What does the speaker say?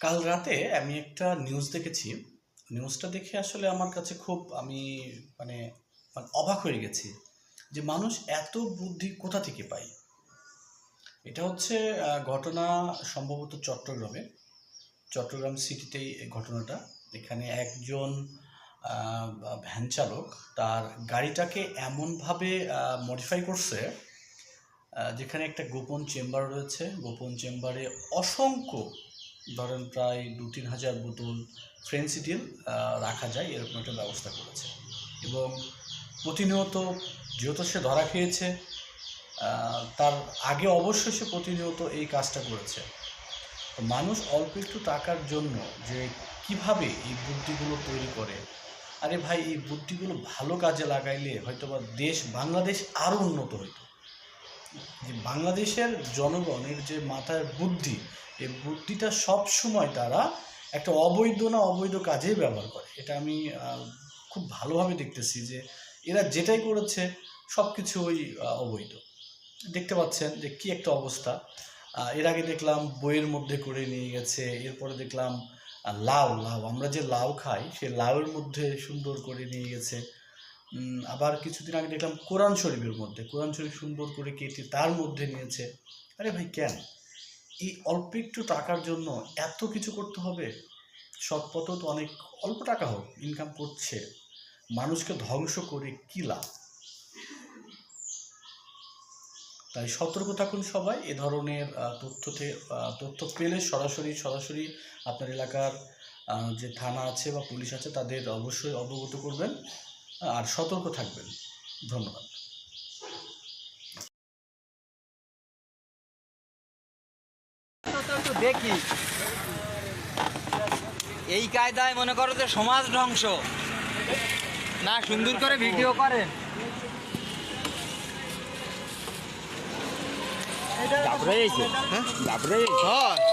কাল রাতে আমি একটা নিউজ দেখেছি। নিউজটা দেখে আসলে আমার কাছে খুব আমি মানে মানে অবাক হয়ে গেছি যে মানুষ এত বুদ্ধি কোথা থেকে পায়? এটা হচ্ছে ঘটনা সম্ভবত চট্টগ্রামে। চট্টগ্রাম সিটিতেই ঘটনাটা। এখানে একজন ভ্যান চালক তার গাড়িটাকে এমনভাবে মডিফাই করছে যেখানে একটা গোপন চেম্বার রয়েছে। গোপন চেম্বারে অসংখ্য ধরেন প্রায় দু তিন হাজার বোতল ফ্রেন্সিডিল রাখা যায়, এরকম একটা ব্যবস্থা করেছে। এবং প্রতিনিয়ত যেহেতু সে ধরা খেয়েছে তার আগে অবশ্যই সে প্রতিনিয়ত এই কাজটা করেছে। মানুষ অল্প একটু টাকার জন্য যে কীভাবে এই বুদ্ধিগুলো তৈরি করে, আরে ভাই, এই বুদ্ধিগুলো ভালো কাজে লাগাইলে হয়তোবা দেশ, বাংলাদেশ আরও উন্নত হইতো। যে বাংলাদেশের জনগণের যে মাথায় বুদ্ধি এই বুদ্ধিটা সব সময় তারা একটা অবৈধ না অবৈধ কাজেই ব্যবহার করে। এটা আমি খুব ভালোভাবে দেখতেছি যে এরা যেটাই করেছে সব কিছু ওই অবৈধ। দেখতে পাচ্ছেন যে কি একটা অবস্থা। এর আগে দেখলাম বইয়ের মধ্যে করে নিয়ে গেছে, এরপরে দেখলাম লাউ লাউ। আমরা যে লাউ খাই সেই লাউয়ের মধ্যে সুন্দর করে নিয়ে গেছে। আবার কিছুদিন আগে দেখলাম কোরআন শরীফের মধ্যে, কোরআন শরীফ সুন্দর করে কেটে তার মধ্যে নিয়েছে। আরে ভাই, কেন? এই অল্প একটু টাকার জন্য এত কিছু করতে হবে। সৎ পথেও তো অনেক অল্প টাকা হোক ইনকাম করছে। মানুষকে ধ্বংস করে কী লাভ? তাই সতর্ক থাকুন সবাই, এ ধরনের তথ্যতে তথ্য পেলে সরাসরি সরাসরি আপনার এলাকার যে থানা আছে বা পুলিশ আছে, তাদের অবশ্যই অবগত করবেন। আর সতর্ক থাকবেন। ধন্যবাদ একটু দেখি। এই কায়দায় মনে করো যে সমাজ ধ্বংস। না সুন্দর করে ভিডিও করেন। হ্যাঁ হ্যাঁ